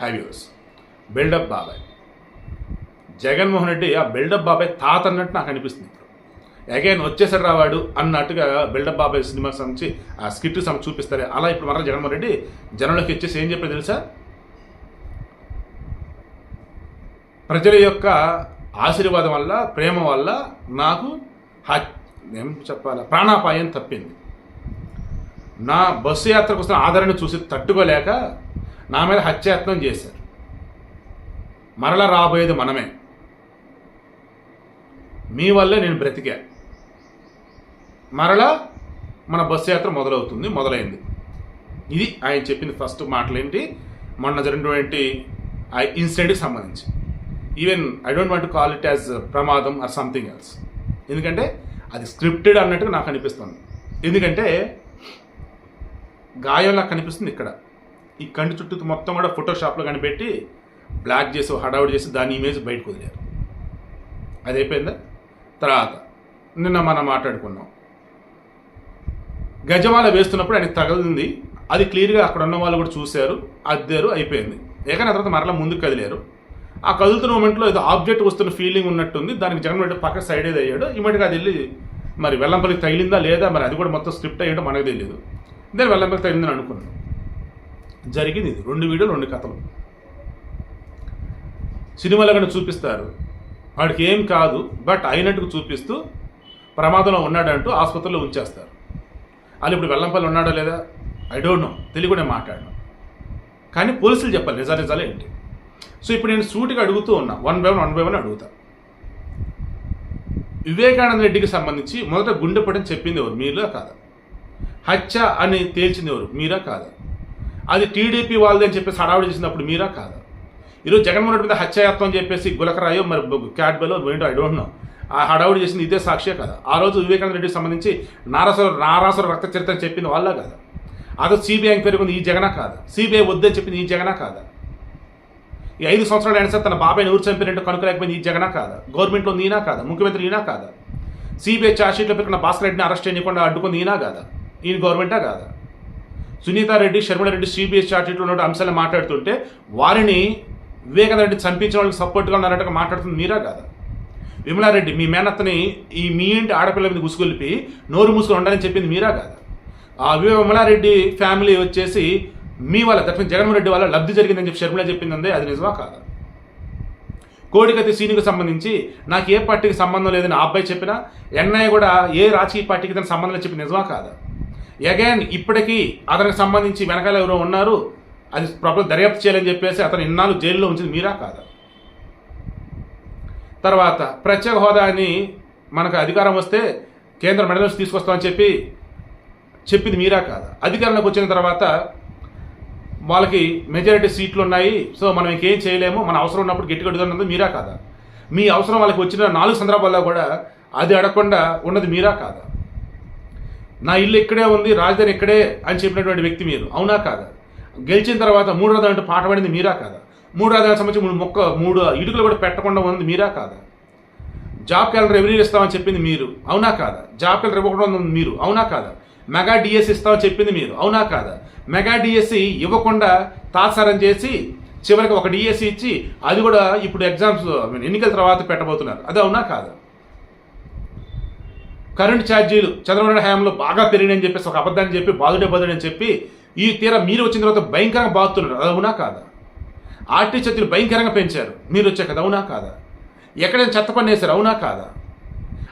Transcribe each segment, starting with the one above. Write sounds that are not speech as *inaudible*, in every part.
హ్యావ్యూస్ buildup బాబాయ్ జగన్మోహన్ రెడ్డి ఆ buildup బాబాయ్ తాత అన్నట్టు నాకు అనిపిస్తుంది అగైన్ వచ్చేసాడు రావాడు అన్నట్టుగా బిల్డప్ బాబాయ్ సినిమా సంబంధించి ఆ స్కిట్ సమ చూపిస్తారు. అలా ఇప్పుడు మరలా జగన్మోహన్ రెడ్డి జనంలోకి ఇచ్చేసి ఏం చెప్పారు తెలుసా? ప్రజల యొక్క ఆశీర్వాదం వల్ల ప్రేమ వల్ల నాకు ఏం చెప్పాలి? ప్రాణాపాయం తప్పింది. నా బస్సు యాత్ర కోసం ఆదరణ చూసి తట్టుకోలేక నా మీద హత్యాయత్నం చేశారు. మరలా రాబోయేది మనమే. మీ వల్లే నేను బ్రతికా. మరలా మన బస్సు యాత్ర మొదలవుతుంది మొదలైంది. ఇది ఆయన చెప్పింది ఫస్ట్ మాటలేంటి? మొన్న జరిగినటువంటి ఆ ఇన్సిడెంట్కి సంబంధించి. Even I don't want call it as ప్రమాదం ఆర్ సంథింగ్ ఎల్స్ ఎందుకంటే అది స్క్రిప్టెడ్ అన్నట్టుగా నాకు అనిపిస్తుంది. ఎందుకంటే గాయంలా కనిపిస్తుంది ఇక్కడ. ఈ కంటి చుట్టూ మొత్తం కూడా ఫోటోషాప్లో కనిపెట్టి బ్లాక్ చేసి హడావుడి చేసి దాని ఇమేజ్ బయటకు వదిలేరు. అది అయిపోయిందా? తర్వాత నిన్న మనం మాట్లాడుకున్నాం. గజమాల వేస్తున్నప్పుడు ఆయనకి తగలింది. అది క్లియర్గా అక్కడ ఉన్న వాళ్ళు కూడా చూశారు. అద్దారు అయిపోయింది. ఏకైనా తర్వాత మరలా ముందుకు కదిలేరు. ఆ కదులుతున్న మూమెంట్లో ఏదో ఆబ్జెక్ట్ వస్తున్న ఫీలింగ్ ఉన్నట్టుంది. దానికి జగన్ రెడ్డి పక్క సైడ్ ఏది అయ్యాడు. ఇమీడియట్గా అది వెళ్ళి మరి వెల్లంపల్లికి తగిలిందా లేదా? మరి అది కూడా మొత్తం స్క్రిప్ట్ అయ్యాడో మనకు తెలియదు దాని వెల్లంపల్లికి తగిలిందని అనుకున్నాను. జరిగింది ఇది. రెండు వీడియోలు రెండు కథలు. సినిమాలో కనుక చూపిస్తారు? వాడికి ఏం కాదు బట్ అయినట్టుగా చూపిస్తూ ప్రమాదంలో ఉన్నాడంటూ ఆసుపత్రిలో ఉంచేస్తారు. వాళ్ళు ఇప్పుడు వెల్లంపల్లి ఉన్నాడా లేదా? ఐ డోంట్ నో తెలుగునే మాట్లాడను కానీ పోలీసులు చెప్పాలి నిజా నిజాలు ఏంటి? సో ఇప్పుడు నేను సూటిగా అడుగుతూ ఉన్నా. One by one one by one అడుగుతా. వివేకానంద రెడ్డికి సంబంధించి మొదట గుండెపడని చెప్పింది ఎవరు? మీరా కాదా? హత్య అని తేల్చింది ఎవరు? మీరా కాదా? అది టీడీపీ వాళ్ళది అని చెప్పేసి హడావుడి చేసినప్పుడు మీరా కాదా? ఈరోజు జగన్మోహన్ రెడ్డి మీద హత్యాయత్నం అని చెప్పేసి గులకరాయో మరి క్యాట్బెలో ఏంటో ఐ డోంట్ నో ఆ హడావుడి చేసింది ఇదే సాక్షే కదా. ఆ రోజు వివేకానంద రెడ్డికి సంబంధించి నారాసుర నారాసుర రక్త చరిత్ర చెప్పింది వాళ్ళ కదా. అదో సిబిఐకి ఎంక్వైరీ ఉంది ఈ జగన కాదా? సిబిఐ వద్దని చెప్పింది ఈ జగన కాదా? ఈ ఐదు సంవత్సరాలు అయినా సరే తన బాబాయ్ని ఊరు చంపినట్టు కనుకలేకపోయింది ఈ జగన కాదా? గవర్నమెంట్లో నీనా కాదా? ముఖ్యమంత్రి ఈనా కాదా? సిబిఐ ఛార్జ్షీట్లో పెట్టుకున్న భాస్కర్ రెడ్డిని అరెస్ట్ చేయకుండా అడ్డుకుంది ఈనా కాదా? ఈయన గవర్నమెంటా కాదా? సునీతారెడ్డి శర్మలారెడ్డి సిబిఐ ఛార్జ్షీట్లో ఉన్న అంశాలను మాట్లాడుతుంటే వారిని వివేకానందరెడ్డి చంపించిన వాళ్ళకి సపోర్ట్గా ఉన్నారంటే మాట్లాడుతుంది మీరా కాదా? విమలారెడ్డి మీ మేనత్తని ఈ మీ ఇంటి ఆడపిల్ల మీద గుసుగొలిపి నోరు మూసుకొని ఉండాలని చెప్పింది మీరా కాదా? ఆ విమలారెడ్డి ఫ్యామిలీ వచ్చేసి మీ వల్ల దట్ జగన్మోహన్ రెడ్డి వల్ల లబ్ధి జరిగిందని చెప్పి షర్మిల చెప్పిందందే అది నిజమా కాదా? కోడికత్తి సీనుకు సంబంధించి నాకు ఏ పార్టీకి సంబంధం లేదని ఆ అబ్బాయి చెప్పినా ఎన్ఐ కూడా ఏ రాజకీయ పార్టీకి తన సంబంధం లేదు చెప్పి నిజమా కాదా? అగైన్ ఇప్పటికీ అతనికి సంబంధించి వెనకాల ఎవరో ఉన్నారు. అది ప్రాపర్ దర్యాప్తు చేయాలని చెప్పేసి అతను ఇన్నాళ్ళు జైల్లో ఉంచింది మీరా కాదా? తర్వాత ప్రత్యేక హోదా అని మనకు అధికారం వస్తే కేంద్ర మెడల్స్ తీసుకొస్తామని చెప్పి చెప్పింది మీరా కాదా? అధికారంలోకి వచ్చిన తర్వాత వాళ్ళకి మెజారిటీ సీట్లు ఉన్నాయి. సో మనం ఇంకేం చేయలేము. మన అవసరం ఉన్నప్పుడు గట్టిగా అడుగుతున్నది మీరా కాదా? మీ అవసరం వాళ్ళకి వచ్చిన నాలుగు సందర్భాల్లో కూడా అది అడగకుండా ఉన్నది మీరా కాదా? నా ఇల్లు ఇక్కడే ఉంది రాజధాని ఇక్కడే అని చెప్పినటువంటి వ్యక్తి మీరు. అవునా కాదా? గెలిచిన తర్వాత మూడు రాజధాని అంటే పాట పడింది మీరా కాదా? మూడు రాజధానికి సంబంధించి మూడు మొక్క మూడు ఇటుకలు కూడా పెట్టకుండా ఉంది మీరా కాదా? జాబ్ క్యాలెండర్ ఎవరీ ఇస్తామని చెప్పింది మీరు? అవునా కాదా? జాబ్ క్యాలెండర్ ఇవ్వకుండా ఉంది మీరు. అవునా కాదా? మెగా డిఎస్సి ఇస్తామని చెప్పింది మీరు. అవునా కాదా? మెగా డిఎస్సి ఇవ్వకుండా తాత్సారం చేసి చివరికి ఒక డిఎస్సి ఇచ్చి అది కూడా ఇప్పుడు ఎగ్జామ్స్ ఎన్నికల తర్వాత పెట్టబోతున్నారు. అది అవునా కాదా? కరెంట్ ఛార్జీలు చంద్రబాబు హయాంలో బాగా పెరిగినాయని చెప్పేసి ఒక అబద్ధాన్ని చెప్పి బాధుడే బాధుడని చెప్పి ఈ తీరా మీరు వచ్చిన తర్వాత భయంకరంగా బాగుతున్నారు అది అవునా కాదా? ఆర్టీ ఛత్తులు భయంకరంగా పెంచారు. మీరు వచ్చాక కదా అవునా కాదా? ఎక్కడైనా చెత్త పని వేశారు అవునా కాదా?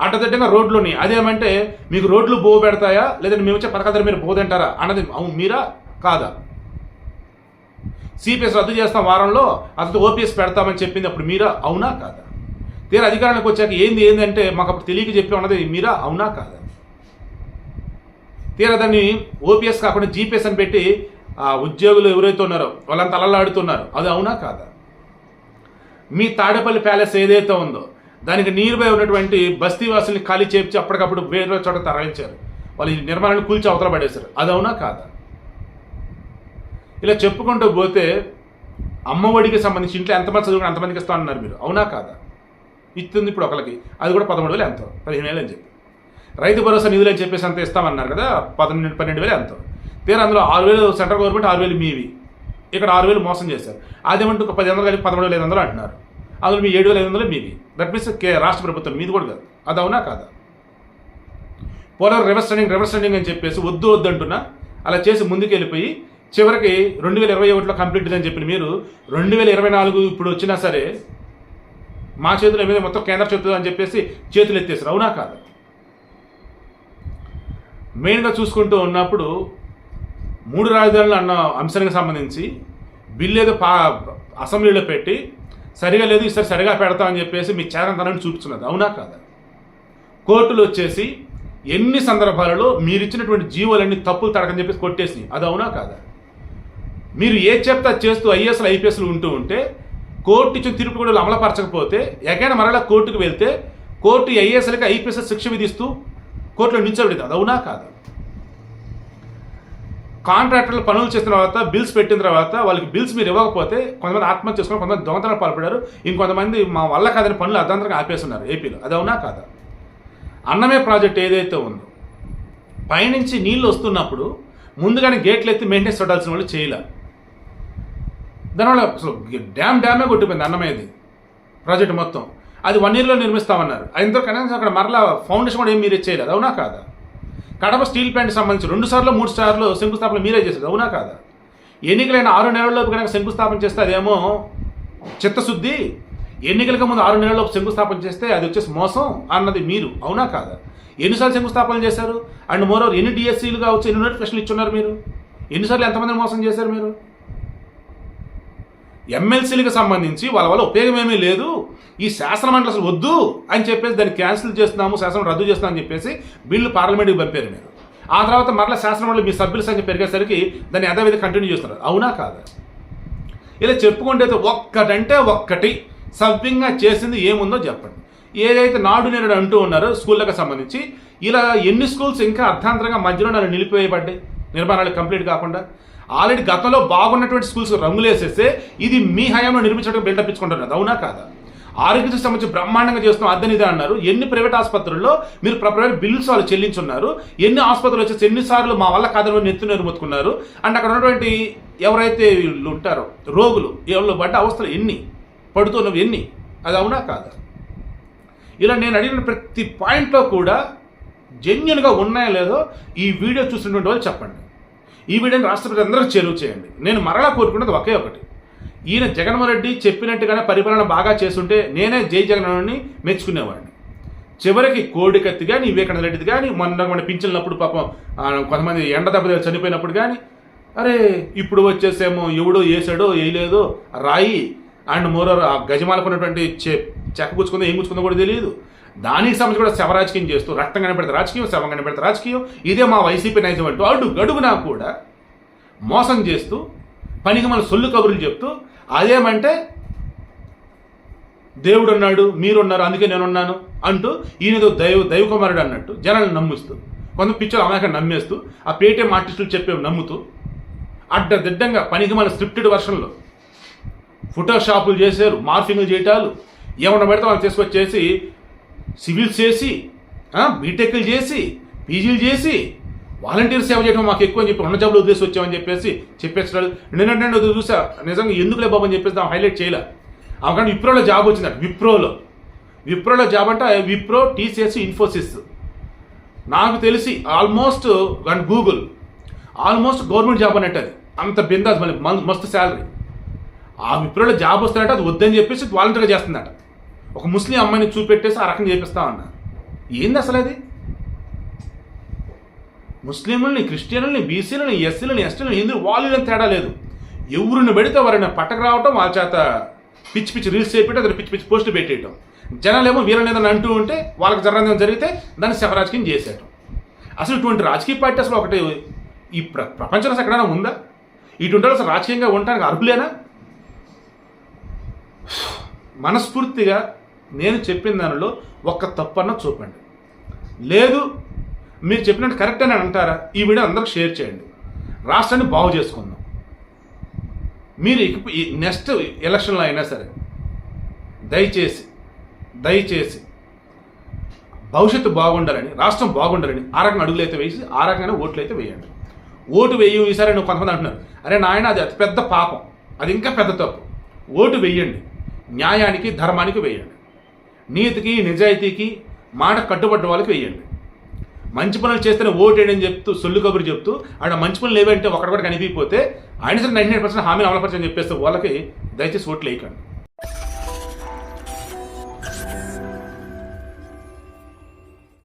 అడ్డదిడ్డంగా రోడ్లుని అదేమంటే మీకు రోడ్లు బో పెడతాయా? లేదంటే మేము వచ్చే పథకాల మీరు బోదంటారా అన్నది అవును మీరా? కాదా? సిపిఎస్ రద్దు చేస్తాం వారంలో అతను ఓపీఎస్ పెడతామని చెప్పింది అప్పుడు మీరా? అవునా కాదా? తీరా అధికారానికి వచ్చాక ఏంది ఏంటంటే మాకు అప్పుడు తెలియక చెప్పి ఉన్నది మీరా? అవునా కాదా? తీరా దాన్ని ఓపీఎస్ కాకుండా జీపీఎస్ అని పెట్టి ఆ ఉద్యోగులు ఎవరైతే ఉన్నారో వాళ్ళంతా అలలాడుతున్నారు అది అవునా కాదా? మీ తాడేపల్లి ప్యాలెస్ ఏదైతే ఉందో దానికి నియర్ బై ఉన్నటువంటి బస్తీవాసుల్ని ఖాళీ చేపించి అప్పటికప్పుడు వేరే చోట తరలించారు. వాళ్ళు నిర్మాణాన్ని కూల్చి అవతల పడేశారు. అది అవునా కాదా? ఇలా చెప్పుకుంటూ పోతే అమ్మఒడికి సంబంధించి ఇంట్లో ఎంతమంది చదువుకుని అంతమందికి ఇస్తా అన్నారు మీరు. అవునా కాదా? ఇస్తుంది ఇప్పుడు ఒకరికి అది కూడా పదమూడు వేలు ఎంతో. పదిహేను వేలు అని చెప్పి. రైతు భరోసా నిధులు అని చెప్పేసి అంత ఇస్తామన్నారు కదా పదమూడు పన్నెండు వేలు ఎంతో. తీరా అందులో ఆరు వేలు సెంట్రల్ గవర్నమెంట్ ఆరు వేలు మీవి. ఇక్కడ ఆరు వేలు మోసం చేశారు. అదేమంటే ఒక పది వందలు కలిపి పదమూడు వేల ఐదు వందలు అంటున్నారు. అందులో మీ ఏడు వేల ఐదు వందలు మీవి. దట్ మీన్స్ కే రాష్ట్ర ప్రభుత్వం మీది కూడా కాదు. అది అవునా కాదా? Polavaram reverse running reverse running అని చెప్పేసి వద్దు వద్దు అంటున్నా. అలా చేసి ముందుకు వెళ్ళిపోయి చివరికి రెండు వేల ఇరవై ఒకటిలో కంప్లీట్ అని చెప్పిన మీరు రెండు వేల ఇరవై నాలుగు ఇప్పుడు వచ్చినా సరే మా చేతుల మీద మొత్తం కేంద్ర చేతులు అని చెప్పేసి చేతులు ఎత్తేసారు అవునా కాదు? మెయిన్గా చూసుకుంటూ ఉన్నప్పుడు మూడు రాజధానులు అన్న అంశానికి సంబంధించి బిల్ ఏదో పా అసెంబ్లీలో పెట్టి సరిగా లేదు ఈసారి సరిగా పెడతామని చెప్పేసి మీ చేతనతనాన్ని చూపిస్తున్నది. అవునా కాదా? కోర్టులు వచ్చేసి ఎన్ని సందర్భాలలో మీరు ఇచ్చినటువంటి జీవోలన్నీ తప్పులు తడకని చెప్పేసి కొట్టేసి అది అవునా కాదా? మీరు ఏ చెప్తా చేస్తూ ఐఏఎస్లు ఐపీఎస్లు ఉంటూ ఉంటే కోర్టు ఇచ్చిన తీర్పు కూడా అమలుపరచకపోతే ఎగైనా మరలా కోర్టుకు వెళ్తే కోర్టు ఐఏఎస్లకి ఐపీఎస్ శిక్ష విధిస్తూ కోర్టులో నిల్చోబెడింది అది అవునా? కాదా. కాంట్రాక్టర్లు పనులు చేసిన తర్వాత బిల్స్ పెట్టిన తర్వాత వాళ్ళకి బిల్స్ మీరు ఇవ్వకపోతే కొంతమంది ఆత్మహత్య చేసుకుని కొంతమంది దొంగతనాలు పాల్పడారు ఇంకొంతమంది మా వల్ల కాదని పనులు అర్ధాంతరంగా ఆపేస్తున్నారు ఏపీలో. అది అవునా? కాదా? అన్నమే ప్రాజెక్ట్ ఏదైతే ఉందో పైనుంచి నీళ్ళు వస్తున్నప్పుడు ముందుగానే గేట్లు ఎత్తి మెయింటెనెన్స్ పెట్టాల్సిన వాళ్ళు చేయలేరు. దానివల్ల అసలు డ్యామ్ డ్యామే కొట్టిపోయింది అన్నమయ్యది ప్రాజెక్ట్ మొత్తం. అది వన్ ఇయర్లో నిర్మిస్తామన్నారు. ఇంతలో కనీసం అక్కడ మరలా ఫౌండేషన్ కూడా ఏం మీరే చేయలేదు. అవునా కాదా? కడప స్టీల్ ప్లాంట్ సంబంధించి రెండు సార్లు మూడు సార్లు శంకుస్థాపన మీరే చేశారు. అవునా కాదా? ఎన్నికలైన ఆరు నెలల్లోపు కనుక శంకుస్థాపన చేస్తే అదేమో చిత్తశుద్ధి. ఎన్నికలకు ముందు ఆరు నెలల్లోపు శంకుస్థాపన చేస్తే అది వచ్చేసి మోసం అన్నది మీరు. అవునా కాదా? ఎన్నిసార్లు శంకుస్థాపన చేశారు? అండ్ మోరోవర్ ఎన్ని డిఎస్సీలు కావచ్చు ఎన్ని నోటిఫికేషన్లు ఇచ్చున్నారు మీరు? ఎన్నిసార్లు ఎంతమందిని మోసం చేశారు మీరు? ఎమ్మెల్సీలకు సంబంధించి వాళ్ళ వల్ల ఉపయోగం ఏమీ లేదు. ఈ శాసనమండలి అసలు వద్దు అని చెప్పేసి దాన్ని క్యాన్సిల్ చేస్తున్నాము శాసనం రద్దు చేస్తున్నాం అని చెప్పేసి బిల్లు పార్లమెంట్కి పంపారు మీరు. ఆ తర్వాత మరలా శాసనమండలి మీ సభ్యుల సంఖ్య పెరిగేసరికి దాన్ని యథావిధి కంటిన్యూ చేస్తున్నారు. అవునా కాదా? ఇలా చెప్పుకుంటే అయితే ఒక్కటంటే ఒక్కటి సవ్యంగా చేసింది ఏముందో చెప్పండి. ఏదైతే నాడు నేడు అంటూ ఉన్నారో స్కూళ్ళకి సంబంధించి ఇలా ఎన్ని స్కూల్స్ ఇంకా అర్థాంతరంగా మధ్యలో నన్ను నిలిపివేయబడ్డాయి? నిర్మాణాలు కంప్లీట్ కాకుండా ఆల్రెడీ గతంలో బాగున్నటువంటి స్కూల్స్ రంగులు వేసేస్తే ఇది మీ హయాంలో నిర్మించడం బిల్డప్ ఇచ్చుకుంటున్నారు అవునా కాదా? ఆరోగ్యశ్రీ సంబంధించి బ్రహ్మాండంగా చేస్తున్నాం అదని ఇదే అన్నారు. ఎన్ని ప్రైవేట్ ఆసుపత్రుల్లో మీరు ప్రైవేట్ బిల్స్ వాళ్ళు చెల్లించున్నారు? ఎన్ని ఆసుపత్రులు వచ్చేసి ఎన్నిసార్లు మా వల్ల కాదని నెత్తు నెరుముతుకున్నారు అండ్ అక్కడ ఉన్నటువంటి ఎవరైతే వీళ్ళు ఉంటారో రోగులు ఎవరు పడ్డ అవస్థలు ఎన్ని? పడుతున్నవి ఎన్ని? అది అవునా కాదా? ఇలా నేను అడిగిన ప్రతి పాయింట్లో కూడా జెన్యున్గా ఉన్నాయో లేదో ఈ వీడియో చూసినటువంటి వాళ్ళు చెప్పండి. ఈ వీడియోని రాష్ట్ర ప్రజలందరికీ చేరువ చేయండి. నేను మరలా కోరుకున్నది ఒకే ఒకటి. ఈయన జగన్మోహన్ రెడ్డి చెప్పినట్టుగానే పరిపాలన బాగా చేస్తుంటే నేనే జై జగన్ మెచ్చుకునేవాడిని. చివరికి కోడికత్తి కానీ వివేకానంద రెడ్డిది కానీ మొన్న మన పింఛన్లప్పుడు పాపం కొంతమంది ఎండ దెబ్బ చనిపోయినప్పుడు కానీ అరే ఇప్పుడు వచ్చేసేమో ఎవడో వేసాడో వేయలేదో రాయి అండ్ మోరర్ ఆ గజమాలకున్నటువంటి చె చెక్క గుచ్చుకుందో ఏం గుచ్చుకుందో కూడా తెలియదు. దానికి సంబంధించి కూడా శవ రాజకీయం చేస్తూ రక్తం కనబెడితే రాజకీయం శవం కనబెడితే రాజకీయం. ఇదే మా వైసీపీ నైజం అంటూ అడుగు గడుగునా కూడా మోసం చేస్తూ పనికి మన సొల్లు కబుర్లు చెప్తూ అదేమంటే దేవుడు అన్నాడు మీరున్నారు అందుకే నేనున్నాను అంటూ ఈయనదో దైవ దైవకుమారుడు అన్నట్టు జనాలను నమ్మిస్తూ కొంత పిచ్చర్ అమాయక నమ్మేస్తూ ఆ పేటీఎం ఆర్టిస్టులు చెప్పేవి నమ్ముతూ అడ్డదిడ్డంగా పనికి మన స్క్రిప్టెడ్ వర్షన్లో ఫోటోషాపులు చేశారు మార్ఫింగ్లు చేయటాలు ఏమన్నా పెడితే వాళ్ళు తీసుకొచ్చేసి సివిల్స్ చేసి బీటెక్లు చేసి పీజీలు చేసి వాలంటీర్ సేవ చేయడం మాకు ఎక్కువ అని చెప్పి ఉన్న జాబులు వదిలేసి వచ్చామని చెప్పేసి చెప్పేస్తాడు నిన్నటి చూసా నిజంగా ఎందుకులే బాబు అని చెప్పేసి దాన్ని హైలైట్ చేయలే. అవకాశం విప్రోలో జాబ్ వచ్చిందట విప్రోలో. విప్రోలో జాబ్ అంటే విప్రో టీసీఎస్ ఇన్ఫోసిస్. నాకు తెలిసి almost and Google. Almost government job అన్నట్టు అది. అంత బిందాస్ మళ్ళీ మస్తు శాలరీ. ఆ విప్రోలో జాబ్ వస్తారంటే అది వద్దని చెప్పేసి వాలంటీర్గా చేస్తుందట. ఒక ముస్లిం అమ్మాయిని చూపెట్టేసి ఆ రకంగా చేపిస్తా అన్నారు ఏంది అసలు అది? ముస్లింలని క్రిస్టియన్లని బీసీలని ఎస్సీలని ఎస్టీలని ఎందుకు వాళ్ళు తేడా లేదు. ఎవరిని పెడితే వారిని పట్టకు రావటం వాళ్ళ చేత పిచ్చి పిచ్చి రీల్స్ చేపెట్టి అతను పిచ్చి పిచ్చి పోస్టులు పెట్టేయటం. జనాలేమో వీళ్ళని ఏదైనా అంటూ ఉంటే వాళ్ళకి జరగడం జరిగితే దాన్ని శవరాజకీయం చేసేయటం. అసలు ఇటువంటి రాజకీయ పార్టీ అసలు ఒకటి ఈ ప్ర ప్రపంచంలో అసలు ఎక్కడైనా ఉందా? ఇటువంటి అసలు రాజకీయంగా ఉండడానికి అర్హులేనా? *sighs* మనస్ఫూర్తిగా నేను చెప్పిన దానిలో ఒక్క తప్పన్న చూపండి. లేదు మీరు చెప్పినట్టు కరెక్ట్ అని అంటారా? ఈ వీడియో అందరికి షేర్ చేయండి. రాష్ట్రాన్ని బాగు చేసుకుందాం. మీరు ఇక ఈ నెక్స్ట్ ఎలక్షన్లో అయినా సరే దయచేసి దయచేసి భవిష్యత్తు బాగుండాలని రాష్ట్రం బాగుండాలని ఆ రకంగా అడుగులు అయితే వేసి ఆ రకంగానే ఓట్లు అయితే వేయండి. ఓటు వేయి ఈసారి నువ్వు కొంతమంది అంటున్నారు అరే నాయన అది అతిపెద్ద పాపం అది ఇంకా పెద్ద తప్పు. ఓటు వేయండి. న్యాయానికి ధర్మానికి వేయండి. నీతికి నిజాయితీకి మాట కట్టుబడ్డ వాళ్ళకి వెయ్యండి. మంచి పనులు చేస్తేనే ఓటేయడం అని చెప్తూ సొల్లు కబురు చెప్తూ ఆడ మంచి పనులు ఏవంటే ఒకటి కూడా కనిపించిపోతే ఆయన సరే నైంటీ నైన్ పర్సెంట్ హామీలు అమలుపరచని చెప్పేస్తే వాళ్ళకి దయచేసి ఓట్లు వేయకండి.